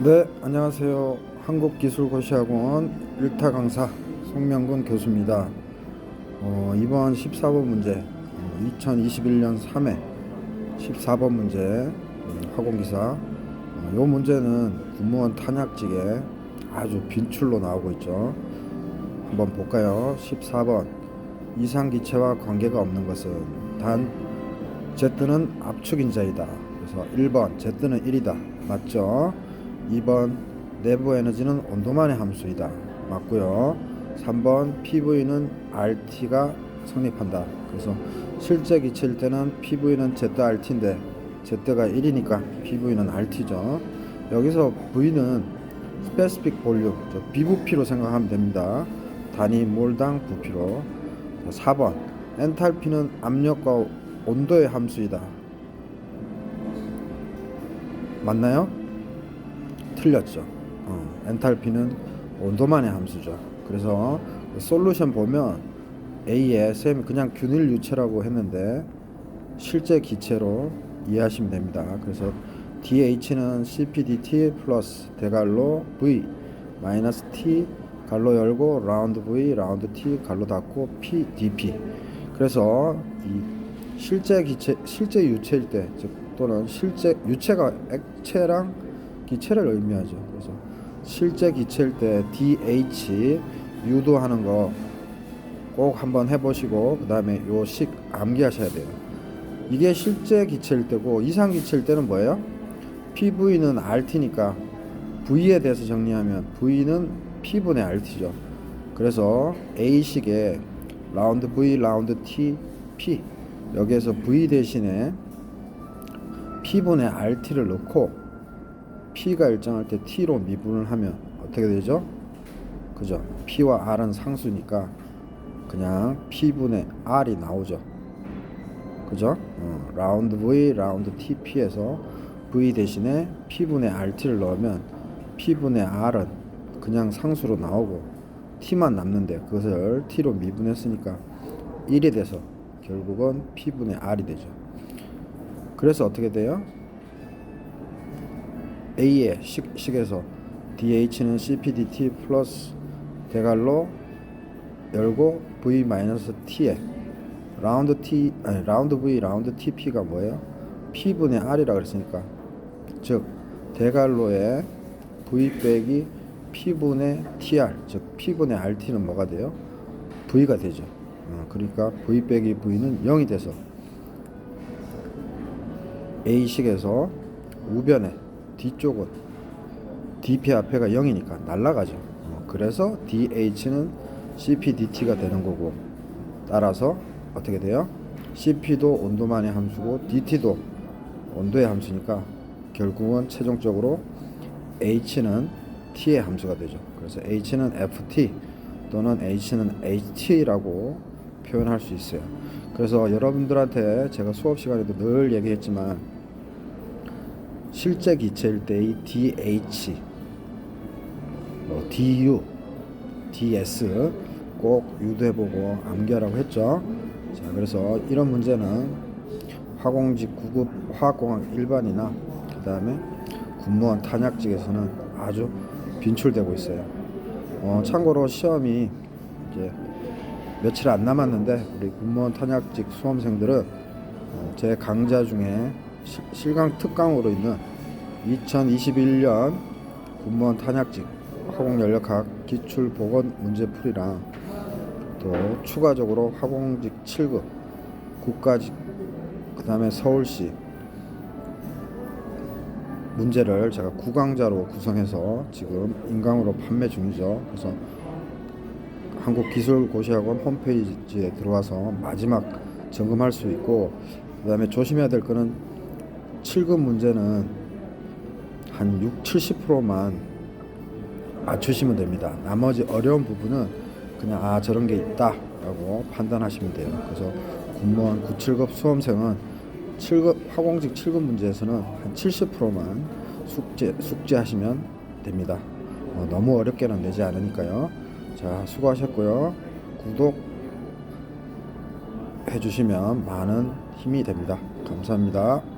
네, 안녕하세요. 한국기술고시학원 1타 강사 송명근 교수입니다. 어, 이번 14번 문제, 어, 2021년 3회 14번 문제 음, 학원기사. 어, 이 문제는 공무원 탄약직에 아주 빈출로 나오고 있죠. 한번 볼까요? 14번 이상 기체와 관계가 없는 것은 단 Z는 압축 인자이다. 그래서 1번 Z는 1이다. 맞죠? 2번 내부 에너지는 온도만의 함수이다. 맞고요. 3번 PV는 RT가 성립한다. 그래서 실제 기체일 때는 PV는 ZRT인데 Z가 1이니까 PV는 RT죠. 여기서 V는 스페시픽 볼륨, 저 비부피로 생각하면 됩니다. 단위 몰당 부피로. 4번 엔탈피는 압력과 온도의 함수이다. 맞나요? 틀렸죠. 어, 엔탈피는 온도만의 함수죠. 그래서 그 솔루션 보면 A에 쌤이 그냥 균일 유체라고 했는데 실제 기체로 이해하시면 됩니다. 그래서 DH는 CPDT 플러스 대갈로 V 마이너스 T 갈로 열고 라운드 V 라운드 T 갈로 닫고 P DP 그래서 이 실제 기체 실제 유체일 때 즉 또는 실제 유체가 액체랑 기체를 의미하죠. 그래서 실제 기체일 때 DH 유도하는 거 꼭 한번 해보시고 그 다음에 요 식 암기하셔야 돼요. 이게 실제 기체일 때고 이상 기체일 때는 뭐예요? PV는 RT니까 V에 대해서 정리하면 V는 P분의 RT죠. 그래서 A식에 라운드 V, 라운드 T, P 여기에서 V 대신에 P분의 RT를 넣고 P가 일정할 때 T로 미분을 하면 어떻게 되죠? 그죠? P와 R은 상수니까 그냥 P분의 R이 나오죠. 그죠? 어, 라운드 V, 라운드 TP에서 V 대신에 P분의 RT를 넣으면 P분의 R은 그냥 상수로 나오고 T만 남는데 그것을 T로 미분했으니까 1이 돼서 결국은 P분의 R이 되죠. 그래서 어떻게 돼요? A의 식, 식에서 DH는 CPDT 플러스 대갈로 열고 V 마이너스 T에 라운드 T 아니 라운드 V 라운드 TP가 뭐예요? P분의 R이라 그랬으니까 즉 대갈로의 V 빼기 P분의 TR 즉 P분의 RT는 뭐가 돼요? V가 되죠. 어, 그러니까 V 빼기 V는 0이 돼서 A식에서 우변에 뒤쪽은 DP 앞에가 0이니까 날라가죠. 어, 그래서 DH는 CPDT가 되는 거고 따라서 어떻게 돼요? CP도 온도만의 함수고 DT도 온도의 함수니까 결국은 최종적으로 H는 T의 함수가 되죠. 그래서 H는 FT 또는 H는 HT라고 표현할 수 있어요. 그래서 여러분들한테 제가 수업 시간에도 늘 얘기했지만 실제 기체일 때의 DH, 뭐 DU, DS 꼭 유도해보고 암기하라고 했죠. 자, 그래서 이런 문제는 화공직 9급 화학공학 일반이나 그 다음에 군무원 탄약직에서는 아주 빈출되고 있어요. 어, 참고로 시험이 이제 며칠 안 남았는데 우리 군무원 탄약직 수험생들은 어, 제 강좌 중에 시, 실강 특강으로 있는 2021년 군무원 탄약직 화공연력학 기출 보건 문제풀이랑 또 추가적으로 화공직 7급 국가직 그 다음에 서울시 문제를 제가 구강자로 구성해서 지금 인강으로 판매 중이죠. 그래서 한국기술고시학원 홈페이지에 들어와서 마지막 점검할 수 있고 그 다음에 조심해야 될 거는 7급 문제는 한 6, 70%만 맞추시면 됩니다. 나머지 어려운 부분은 그냥 아 저런 게 있다라고 판단하시면 돼요. 그래서 군무원 9, 7급 수험생은 7급 화공직 7급 문제에서는 한 70%만 숙제 숙제하시면 됩니다. 어, 너무 어렵게는 내지 않으니까요. 자 수고하셨고요. 구독 해주시면 많은 힘이 됩니다. 감사합니다.